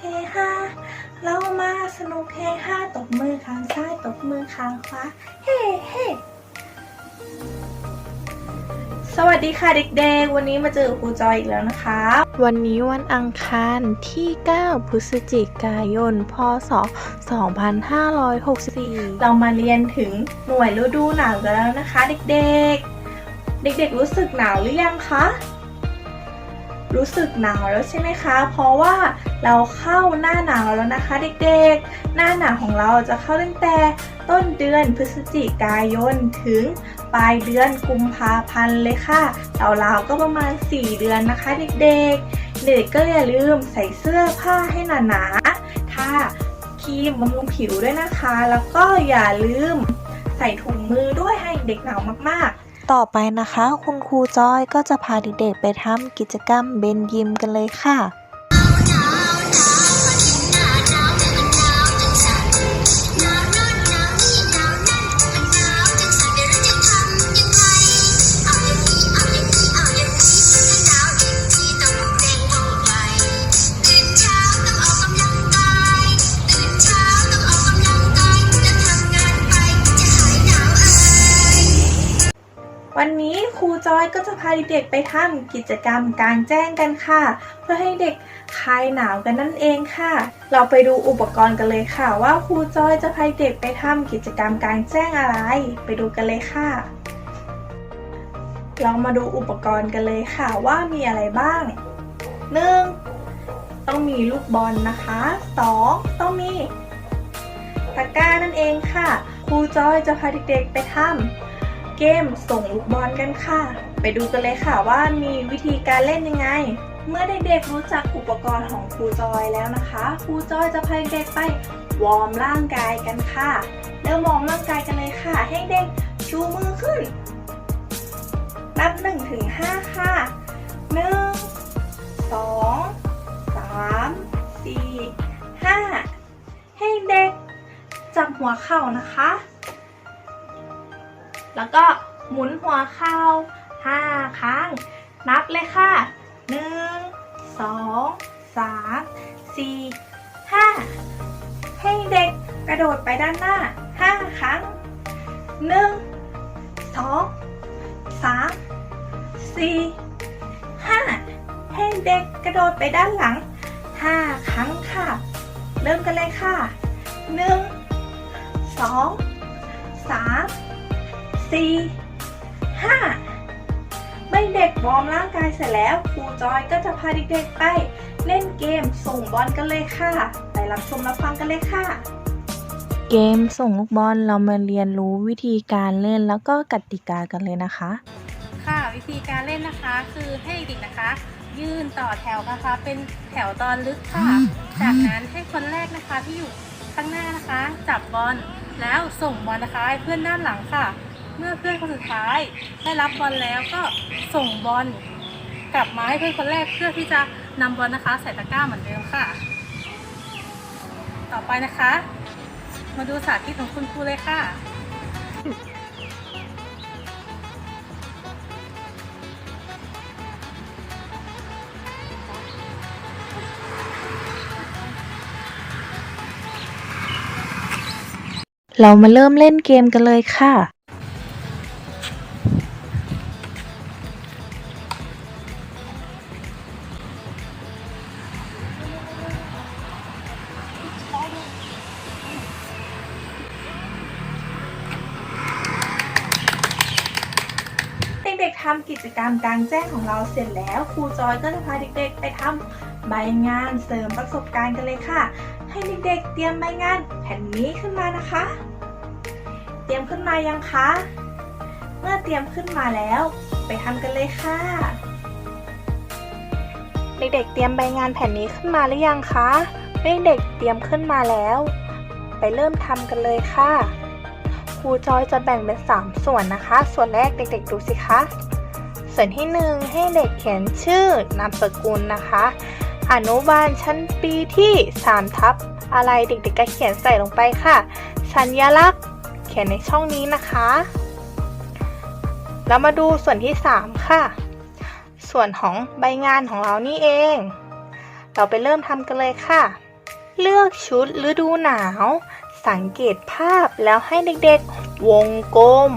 เฮฮาเรามาสนุกเฮฮาตบมือข้างซ้ายตบมือข้างขวาเฮ้เฮ้สวัสดีค่ะเด็กๆ วันนี้มาเจอครูจอยอีกแล้วนะคะ วันนี้วันอังคารที่ 9 พฤศจิกายน พศ 2564 เรามาเรียนถึงหน่วยฤดูหนาวกันแล้วนะคะ เด็กๆ เด็กๆ รู้สึกหนาวหรือยังคะ รู้สึกหนาวแล้วใช่ไหมคะ เพราะว่าเราเข้าหน้าหนาวแล้วนะคะเด็กๆ หน้าหนาวของเราจะเข้าตั้งแต่ต้นเดือนพฤศจิกายนถึงปลายเดือนกุมภาพันธ์เลยค่ะราวๆก็ประมาณ 4 เดือนนะคะเด็กๆ เด็กก็อย่าลืมใส่เสื้อผ้าให้หนาๆทาครีมบำรุงผิวด้วยนะคะ แล้วก็อย่าลืมใส่ถุงมือด้วยให้เด็กหนาวมากๆ ต่อไปนะคะ คุณครูจอยก็จะพาเด็กๆไปทำกิจกรรมเบนยิมกันเลยค่ะ วันนี้ครูจอยก็จะพาเด็กๆไปทำกิจกรรมกลางแจ้งกันค่ะ เพื่อให้เด็กคลายหนาวกันนั่นเองค่ะ เราไปดูอุปกรณ์กันเลยค่ะ ว่าครูจอยจะพาเด็กไปทำกิจกรรมกลางแจ้งอะไร ไปดูกันเลยค่ะ เรามาดูอุปกรณ์กันเลยค่ะว่ามีอะไรบ้าง 1. ต้องมีลูกบอลนะคะ 2. ต้องมีตะกร้านั่นเองค่ะ ครูจอยจะพาเด็กๆไปทำ เกมส่งลูกบอลกันค่ะ ไปดูกันเลยค่ะว่ามีวิธีการเล่นยังไง เมื่อเด็กๆรู้จักอุปกรณ์ของครูจอยแล้วนะคะครูจอยจะพาเด็กไปวอร์มร่างกายกันค่ะเริ่มวอร์มร่างกายกันเลยค่ะ ให้เด็กชูมือขึ้น นับ1ถึง5ค่ะ 1 2 3 4 5 ให้เด็กจับหัวเข่านะคะ แล้วก็หมุนหัวเข่าห้าครั้ง นับเลยค่ะหนึ่งสองสามสี่ห้าให้เด็กกระโดดไปด้านหน้าห้าครั้งหนึ่งสองสามสี่ห้าให้เด็กกระโดดไปด้านหลังห้าครั้งค่ะ เริ่มกันเลยค่ะหนึ่งสองสาม สี่ห้าเมื่อเด็กวอร์มร่างกายเสร็จแล้วครูจอยก็จะพาเด็กๆไปเล่นเกมส่งบอลกันเลยค่ะ ไปรับชมรับฟังกันเลยค่ะ เกมส่งลูกบอลเรามาเรียนรู้วิธีการเล่นแล้วก็กติกากันเลยนะคะ ค่ะวิธีการเล่นนะคะคือให้เด็กนะคะ ยืนต่อแถวนะคะ เป็นแถวตอนลึกค่ะ จากนั้นให้คนแรกนะคะที่อยู่ข้างหน้านะคะ จับบอลแล้วส่งบอลนะคะให้เพื่อนด้านหลังค่ะ เมื่อเพื่อนคนสุดท้ายได้รับบอลแล้วก็ส่งบอลกลับมาให้เพื่อนคนแรกเพื่อที่จะนำบอลนะคะ ใส่ตะกร้าเหมือนเดิมค่ะ ต่อไปนะคะ มาดูสาธิตของคุณครูเลยค่ะเรามาเริ่มเล่นเกมกันเลยค่ะ ด็กๆทำกิจกรรมกลางแจ้งของเราเสร็จแล้ว ครูจอยก็จะพาเด็กๆ ไปทำใบงานเสริมประสบการณ์กันเลยค่ะ ให้เด็กๆ เตรียมใบงานแผ่นนี้ขึ้นมานะคะ เตรียมขึ้นมายังคะ เมื่อเตรียมขึ้นมาแล้ว ไปทำกันเลยค่ะ เด็กๆ เตรียมใบงานแผ่นนี้ขึ้นมาหรือยังคะเด็กๆเตรียมขึ้นมาแล้ว ไปเริ่มทำกันเลยค่ะ รูจอยจะแบ่งเป็น 3 ส่วนนะคะ ส่วนแรกเด็กๆดูสิคะ ส่วนที่ 1 ให้เด็กเขียนชื่อนามสกุลนะคะ อนุบาลชั้นปีที่3ทับอะไรเด็กๆก็เขียนใส่ลงไปค่ะ สัญลักษณ์เขียนในช่องนี้นะคะ แล้วมาดูส่วนที่ 3 ค่ะ ส่วนของใบงานของเรานี่เอง เราไปเริ่มทำกันเลยค่ะ เลือกชุดฤดูหนาว สังเกตภาพแล้วให้เด็กๆ วงกลม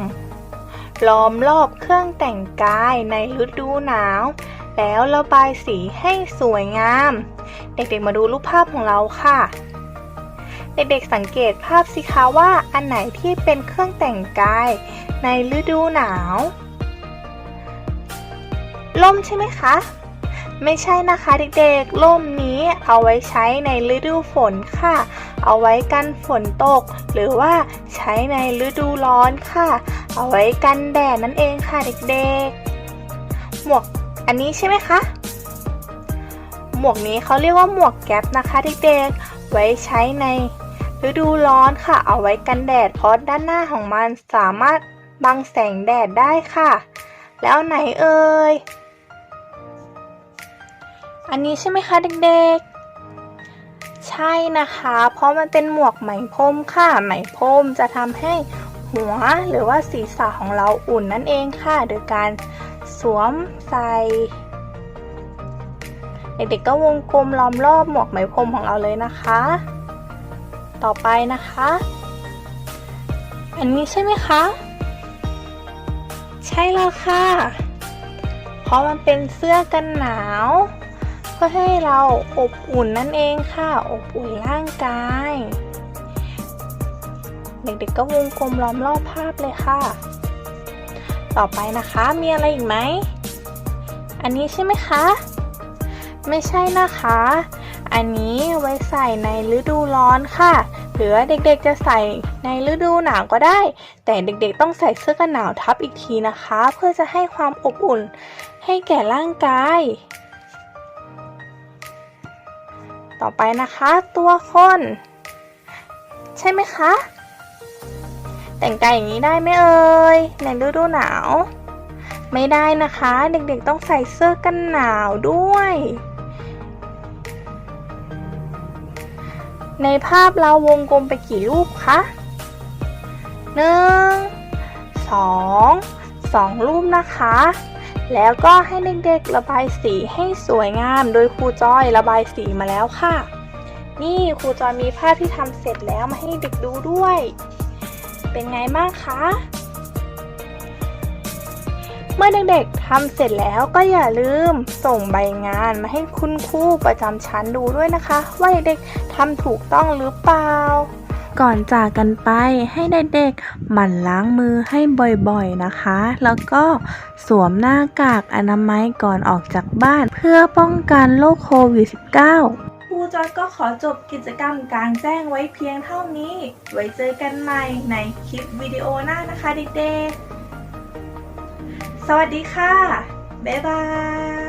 ล้อมรอบเครื่องแต่งกายในฤดูหนาว แล้วระบายสีให้สวยงาม เด็กๆมาดูรูปภาพของเราค่ะ เด็กๆสังเกตภาพสิคะว่าอันไหนที่เป็นเครื่องแต่งกายในฤดูหนาว ล่มใช่ไหมคะ ไม่ใช่นะคะเด็กๆล่มนี้เอาไว้ใช้ในฤดูฝนค่ะ เอาไว้กันฝนตก หรือว่าใช้ในฤดูร้อนค่ะ เอาไว้กันแดดนั่นเองค่ะเด็กๆ หมวกอันนี้ใช่ไหมคะหมวกนี้เขาเรียกว่าหมวกแก๊ปนะคะเด็กๆ ไว้ใช้ในฤดูร้อนค่ะ เอาไว้กันแดดเพราะด้านหน้าของมันสามารถบังแสงแดดได้ค่ะ แล้วไหนเอ่ย อันนี้ใช่ไหมคะเด็กๆ ใช่นะคะ เพราะมันเป็นหมวกไหมพรมค่ะ ไหมพรมจะทำให้หัวหรือว่าศีรษะของเราอุ่นนั่นเองค่ะ โดยการสวมใส่เด็กๆก็วงกลมล้อมรอบหมวกไหมพรมของเราเลยนะคะ ต่อไปนะคะ อันนี้ใช่ไหมคะ ใช่แล้วค่ะ เพราะมันเป็นเสื้อกันหนาว เพื่อให้เราอบอุ่นนั่นเองค่ะ อบอุ่นร่างกาย เด็กๆก็วงกลมล้อมรอบภาพเลยค่ะ ต่อไปนะคะมีอะไรอีกไหม อันนี้ใช่ไหมคะ ไม่ใช่นะคะ อันนี้ไว้ใส่ในฤดูร้อนค่ะหรือเด็กๆจะใส่ในฤดูหนาวก็ได้ แต่เด็กๆต้องใส่เสื้อกันหนาวทับอีกทีนะคะ เพื่อจะให้ความอบอุ่นให้แก่ร่างกาย ต่อไปนะคะ ตัวคน ใช่ไหมคะ แต่งกายอย่างนี้ได้ไหมเอ่ยในฤดูหนาว ไม่ได้นะคะ เด็กๆต้องใส่เสื้อกันหนาวด้วย ในภาพเราวงกลมไปกี่รูปคะหนึ่งสอง สองรูปนะคะ แล้วก็ให้เด็กๆระบายสีให้สวยงาม โดยครูจอยระบายสีมาแล้วค่ะ นี่ครูจอยมีภาพที่ทำเสร็จแล้วมาให้เด็กดูด้วย เป็นไงบ้างคะเมื่อเด็กๆทำเสร็จแล้วก็อย่าลืมส่งใบงานมาให้คุณครูประจำชั้นดูด้วยนะคะ ว่าเด็กๆทำถูกต้องหรือเปล่า ก่อนจากกันไปให้เด็กๆหมั่นล้างมือให้บ่อยๆนะคะ แล้วก็สวมหน้ากากอนามัยก่อนออกจากบ้าน เพื่อป้องกันโรคโควิด -19 ครูจอยก็ขอจบกิจกรรมกลางแจ้งไว้เพียงเท่านี้ ไว้เจอกันใหม่ในคลิปวิดีโอหน้านะคะเด็กๆ สวัสดีค่ะ บ๊ายบาย